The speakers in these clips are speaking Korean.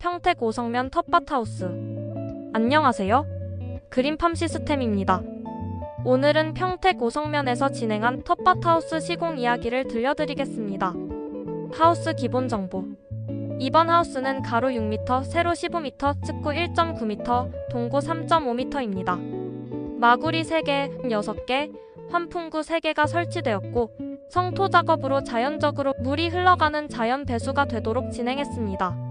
평택 5성면 텃밭하우스. 안녕하세요. 그린팜 시스템입니다. 오늘은 평택 5성면에서 진행한 텃밭하우스 시공 이야기를 들려드리겠습니다. 하우스 기본 정보. 이번 하우스는 가로 6m, 세로 15m, 측구 1.9m, 동고 3.5m입니다. 마구리 3개, 6개, 환풍구 3개가 설치되었고 성토 작업으로 자연적으로 물이 흘러가는 자연 배수가 되도록 진행했습니다.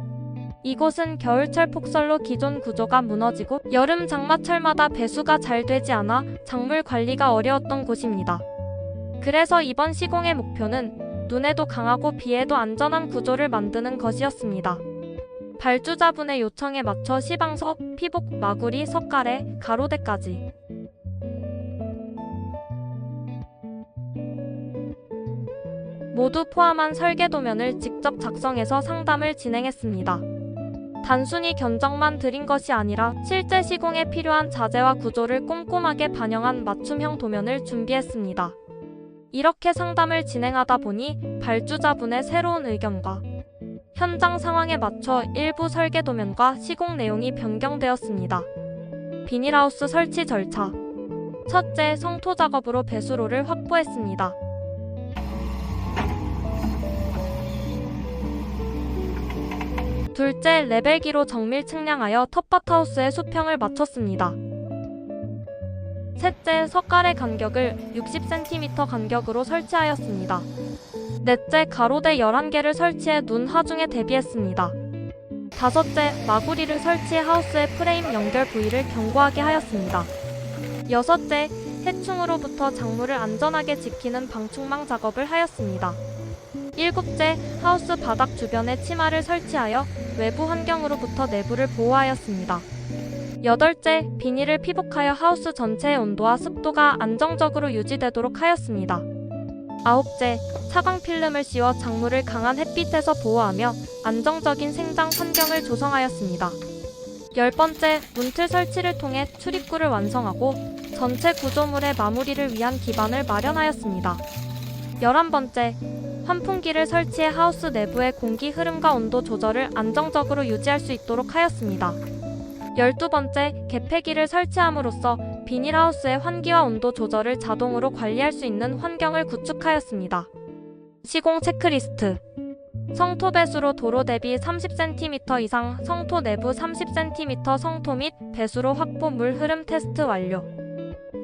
이곳은 겨울철 폭설로 기존 구조가 무너지고 여름 장마철마다 배수가 잘 되지 않아 작물 관리가 어려웠던 곳입니다. 그래서 이번 시공의 목표는 눈에도 강하고 비에도 안전한 구조를 만드는 것이었습니다. 발주자분의 요청에 맞춰 시방석, 피복, 마구리, 석가래, 가로대까지 모두 포함한 설계 도면을 직접 작성해서 상담을 진행했습니다. 단순히 견적만 드린 것이 아니라 실제 시공에 필요한 자재와 구조를 꼼꼼하게 반영한 맞춤형 도면을 준비했습니다. 이렇게 상담을 진행하다 보니 발주자분의 새로운 의견과 현장 상황에 맞춰 일부 설계 도면과 시공 내용이 변경되었습니다. 비닐하우스 설치 절차 첫째, 성토 작업으로 배수로를 확보했습니다. 둘째, 레벨기로 정밀 측량하여 텃밭하우스의 수평을 맞췄습니다. 셋째, 석가래 간격을 60cm 간격으로 설치하였습니다. 넷째, 가로대 11개를 설치해 눈 하중에 대비했습니다. 다섯째, 마구리를 설치해 하우스의 프레임 연결 부위를 견고하게 하였습니다. 여섯째, 해충으로부터 작물을 안전하게 지키는 방충망 작업을 하였습니다. 일곱째, 하우스 바닥 주변에 치마를 설치하여 외부 환경으로부터 내부를 보호하였습니다. 여덟째, 비닐을 피복하여 하우스 전체의 온도와 습도가 안정적으로 유지되도록 하였습니다. 아홉째, 차광 필름을 씌워 작물을 강한 햇빛에서 보호하며 안정적인 생장 환경을 조성하였습니다. 열 번째, 문틀 설치를 통해 출입구를 완성하고 전체 구조물의 마무리를 위한 기반을 마련하였습니다. 열한 번째, 환풍기를 설치해 하우스 내부의 공기 흐름과 온도 조절을 안정적으로 유지할 수 있도록 하였습니다. 열두 번째, 개폐기를 설치함으로써 비닐하우스의 환기와 온도 조절을 자동으로 관리할 수 있는 환경을 구축하였습니다. 시공 체크리스트 성토 배수로 도로 대비 30cm 이상 성토 내부 30cm 성토 및 배수로 확보 물 흐름 테스트 완료.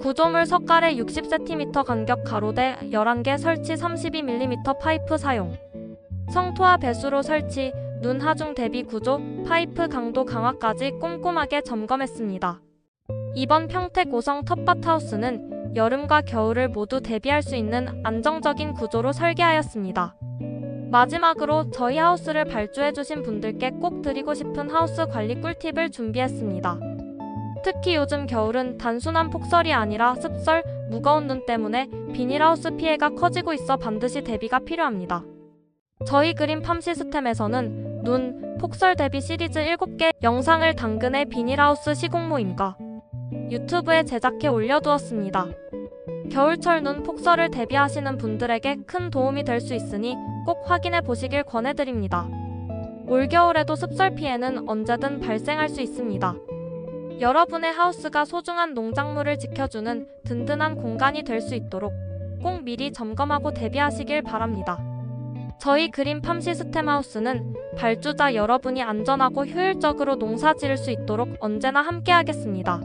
구조물 석가래 60cm 간격 가로대 11개 설치 32mm 파이프 사용. 성토와 배수로 설치, 눈 하중 대비 구조, 파이프 강도 강화까지 꼼꼼하게 점검했습니다. 이번 평택 5성 텃밭하우스는 여름과 겨울을 모두 대비할 수 있는 안정적인 구조로 설계하였습니다. 마지막으로 저희 하우스를 발주해주신 분들께 꼭 드리고 싶은 하우스 관리 꿀팁을 준비했습니다. 특히 요즘 겨울은 단순한 폭설이 아니라 습설, 무거운 눈 때문에 비닐하우스 피해가 커지고 있어 반드시 대비가 필요합니다. 저희 그린팜 시스템에서는 눈, 폭설 대비 시리즈 7개 영상을 당근의 비닐하우스 시공 모임과 유튜브에 제작해 올려두었습니다. 겨울철 눈 폭설을 대비하시는 분들에게 큰 도움이 될 수 있으니 꼭 확인해 보시길 권해드립니다. 올겨울에도 습설 피해는 언제든 발생할 수 있습니다. 여러분의 하우스가 소중한 농작물을 지켜주는 든든한 공간이 될 수 있도록 꼭 미리 점검하고 대비하시길 바랍니다. 저희 그린팜 시스템 하우스는 발주자 여러분이 안전하고 효율적으로 농사 지을 수 있도록 언제나 함께하겠습니다.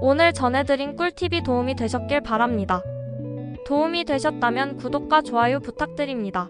오늘 전해드린 꿀팁이 도움이 되셨길 바랍니다. 도움이 되셨다면 구독과 좋아요 부탁드립니다.